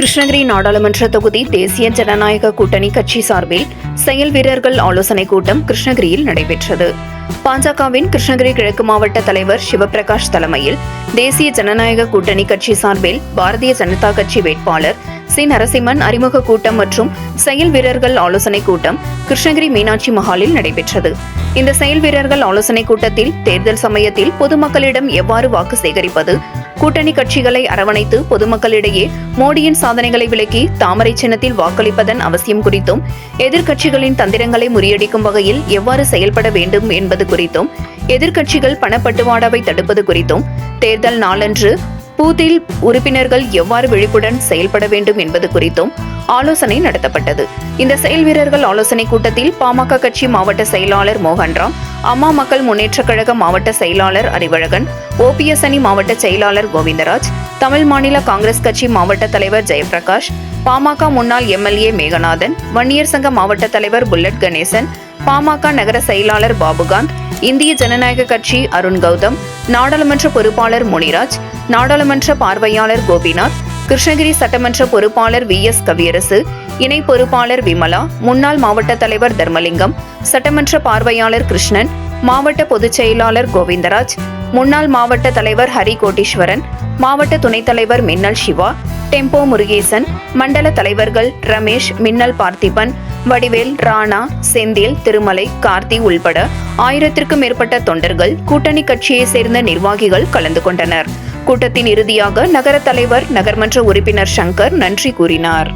கிருஷ்ணகிரி நாடாளுமன்ற தொகுதி தேசிய ஜனநாயக கூட்டணி கட்சி சார்பில் செயல் வீரர்கள் ஆலோசனைக் கூட்டம் கிருஷ்ணகிரியில் நடைபெற்றது. பாஜகவின் கிருஷ்ணகிரி கிழக்கு மாவட்ட தலைவர் சிவபிரகாஷ் தலைமையில் தேசிய ஜனநாயக கூட்டணி கட்சி சார்பில் பாரதிய ஜனதா கட்சி வேட்பாளர் சி. நரசிம்மன் அறிமுக கூட்டம் மற்றும் செயல் வீரர்கள் ஆலோசனைக் கூட்டம் கிருஷ்ணகிரி மீனாட்சி மஹாலில் நடைபெற்றது. இந்த செயல் வீரர்கள் ஆலோசனைக் கூட்டத்தில் தேர்தல் சமயத்தில் பொதுமக்களிடம் எவ்வாறு வாக்கு சேகரிப்பது கூட்டணி கட்சிகளை அரவணைத்து பொதுமக்களிடையே மோடியின் சாதனைகளை விளக்கி தாமரை சின்னத்தில் வாக்களிப்பதன் அவசியம் குறித்தும் எதிர்க்கட்சிகளின் தந்திரங்களை முறியடிக்கும் வகையில் எவ்வாறு செயல்பட வேண்டும் என்பது குறித்தும் எதிர்க்கட்சிகள் பணப்பட்டுவாடாவை தடுப்பது குறித்தும் தேர்தல் நாளன்று பூத்தில் உறுப்பினர்கள் எவ்வாறு விழிப்புடன் செயல்பட வேண்டும் என்பது குறித்தும் ஆலோசனை நடத்தப்பட்டது. இந்த செயல் வீரர்கள் ஆலோசனைக் கூட்டத்தில் பாமக கட்சி மாவட்ட செயலாளர் மோகன்ராம் அம்மா மக்கள் முன்னேற்றக் கழக மாவட்ட செயலாளர் அறிவழகன் ஓபிஎஸ் அணி மாவட்ட செயலாளர் கோவிந்தராஜ் தமிழ் மாநில காங்கிரஸ் கட்சி மாவட்ட தலைவர் ஜெயபிரகாஷ் பாமக முன்னாள் எம்எல்ஏ மேகநாதன் வன்னியர் சங்க மாவட்ட தலைவர் புல்லட் கணேசன் பாமக நகர செயலாளர் பாபுகாந்த் இந்திய ஜனநாயக கட்சி அருண் கௌதம் நாடாளுமன்ற பொறுப்பாளர் முனிராஜ் நாடாளுமன்ற பார்வையாளர் கோபிநாத் கிருஷ்ணகிரி சட்டமன்ற பொறுப்பாளர் வி எஸ் கவியரசு இணை பொறுப்பாளர் விமலா முன்னாள் மாவட்ட தலைவர் தர்மலிங்கம் சட்டமன்ற பார்வையாளர் கிருஷ்ணன் மாவட்ட பொதுச் செயலாளர் கோவிந்தராஜ் முன்னாள் மாவட்ட தலைவர் ஹரி கோட்டீஸ்வரன் மாவட்ட துணைத் தலைவர் மின்னல் சிவா டெம்போ முருகேசன் மண்டல தலைவர்கள் ரமேஷ் மின்னல் பார்த்திபன் வடிவேல் ராணா செந்தில் திருமலை கார்த்தி உள்பட ஆயிரத்திற்கும் மேற்பட்ட தொண்டர்கள் கூட்டணி கட்சியைச் சேர்ந்த நிர்வாகிகள் கலந்து கொண்டனர். கூட்டத்தின் இறுதியாக நகர தலைவர் நகர்மன்ற உறுப்பினர் சங்கர் நன்றி கூறினார்.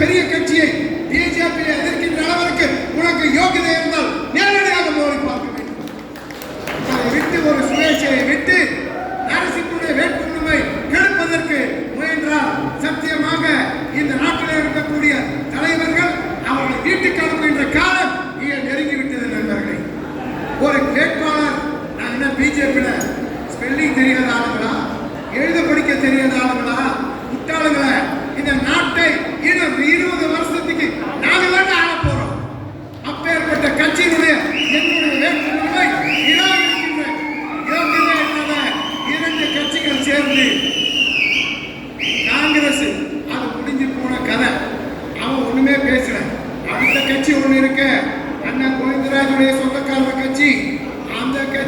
பெரிய கட்சியை பிஜேபி எதிர்க்கின்ற அளவிற்கு உனக்கு யோகிதை இருந்தால் நேரடியாக மோதி பார்க்க வேண்டும். விட்டு ஒரு சுயேட்சையை விட்டு அரசுக்குடைய வேட்புரிமை கெடுப்பதற்கு முயன்றால் சத்தியமாக இந்த நாட்டில் இருக்கக்கூடிய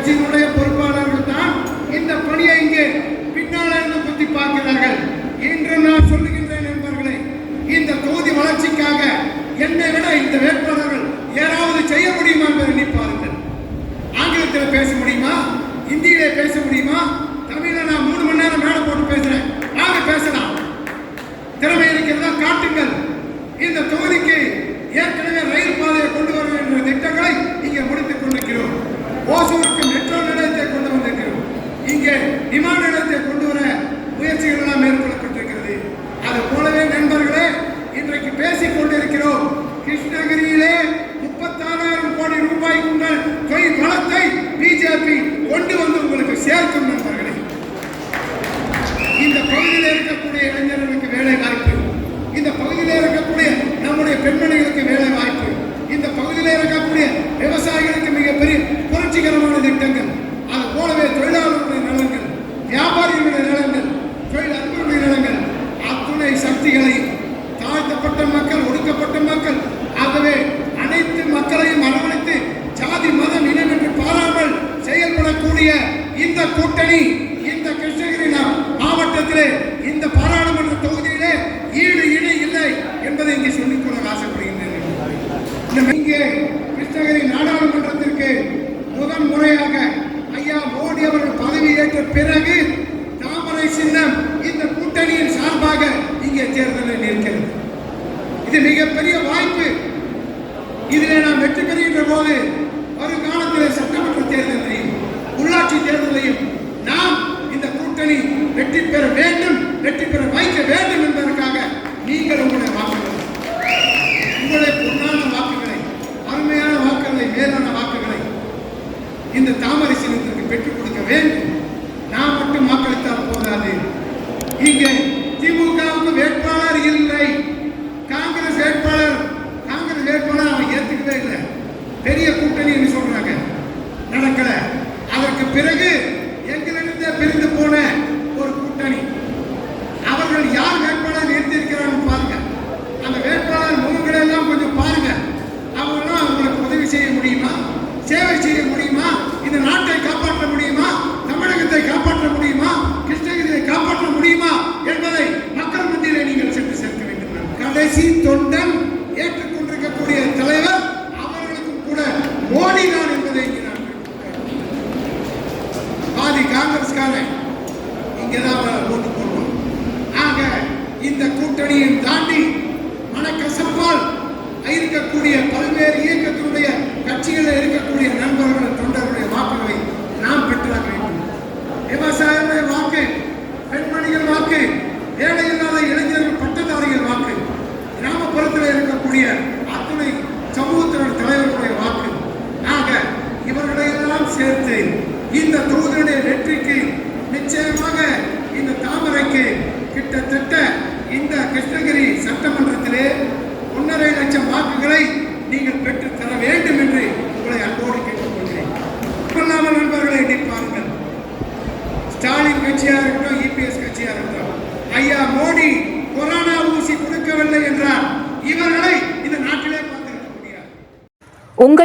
கட்சியினுடைய பொறுப்பாளர்கள் தான் இந்த பணியை இங்கே பின்னால இருந்து பார்க்கிறார்கள். இன்று நான் சொல்லுகின்றேன் நண்பர்களே இந்த தொகுதி வளர்ச்சிக்காக என்னை விட இந்த வேட்பாளர்கள் ஏதாவது செய்ய முடியுமா என்று எண்ணி பாருங்கள். ஆங்கிலத்தில் பேச முடியுமா? இந்தியிலே பேச முடியுமா? தமிழில் நான் மூணு மணி நேரம் மேலே போட்டு பேசுறேன். வாங்க பேசலாம். திறமை இருக்கிறதா காட்டுங்கள். இந்த தொகுதிக்கு ஏற்கனவே ரயில் பாதையை கொண்டு வர என்ற திட்டங்களை இங்கே முடித்துக் கொண்டிருக்கிறோம். ஓசூருக்கு చిత్రంలోనైతే కొంతమంది அத்துணை மிகப்பெரிய வாய்ப்பு. இதிலே நாம் வெற்றி பெறுகின்ற போது வருங்காலத்திலே சட்டமன்ற தேர்தலையும் உள்ளாட்சி தேர்தலையும் நாம் இந்த கூட்டணி வெற்றி பெற வேண்டும் வெற்றி பெற வைக்க வேண்டும் என்பதற்காக நீங்கள் உங்களை வாக்குகள் உங்களுடைய பொன்னான வாக்குகளை அருமையான வாக்குகளை மேலான வாக்குகளை இந்த தாமரை சின்னத்திற்கு பெற்றுக் கொடுக்க வேண்டும் நாம் மட்டும் வாக்களித்தால் போதாது இங்கே திமுகவுக்கு வேட்பாளர் இல்லை காங்கிரஸ் வேட்பாளர் காங்கிரஸ் வேட்பாளர் அவன் ஏத்துக்கவே இல்லை பெரிய கூட்டணி என்று சொல்றாங்க. நடக்கல. அதற்கு பிறகு எங்களிடத்தே பிரிந்து போன ஒரு கூட்டணி. அவர்கள் யார் வேட்பாளர் நிறுத்தியிருக்கிறார்கள் பாருங்க. அந்த வேட்பாளர் முகங்களை எல்லாம் கொஞ்சம் பாருங்க. அவங்களாம் அவங்களுக்கு உதவி செய்ய முடியுமா? சேவை செய்ய முடியுமா? இந்த நாட்டை காப்பாற்ற முடியுமா? தமிழகத்தை காப்பாற்ற முடியுமா? கிருஷ்ணகிரியை காப்பாற்ற முடியுமா? என்பதை மக்கள் மத்தியிலே நீங்கள் சென்று சேர்க்க வேண்டும். கடைசி தொண்டு ஏற்றுக்கொண்டிருக்கக்கூடிய தலைவர் அவர்களுக்கும் கூட மோடி தான் என்பதை இங்கே நான் பாதி காங்கிரஸ்காரன். இங்கதான் போட்டு ஓட்டு போடுவோம் ஆக இந்த கூட்டணியை தாண்டி மனக்கசப்பால் இருக்கக்கூடிய பல்வேறு இயக்கத்தினுடைய கட்சிகளில் இருக்கக்கூடிய நண்பர்கள் தொண்டர்களுடைய வாக்குகளை நாம் பெற்றாக வேண்டும். விவசாயிகளுடைய வாக்கு பெண்மணிகள் வாக்கு ஏழை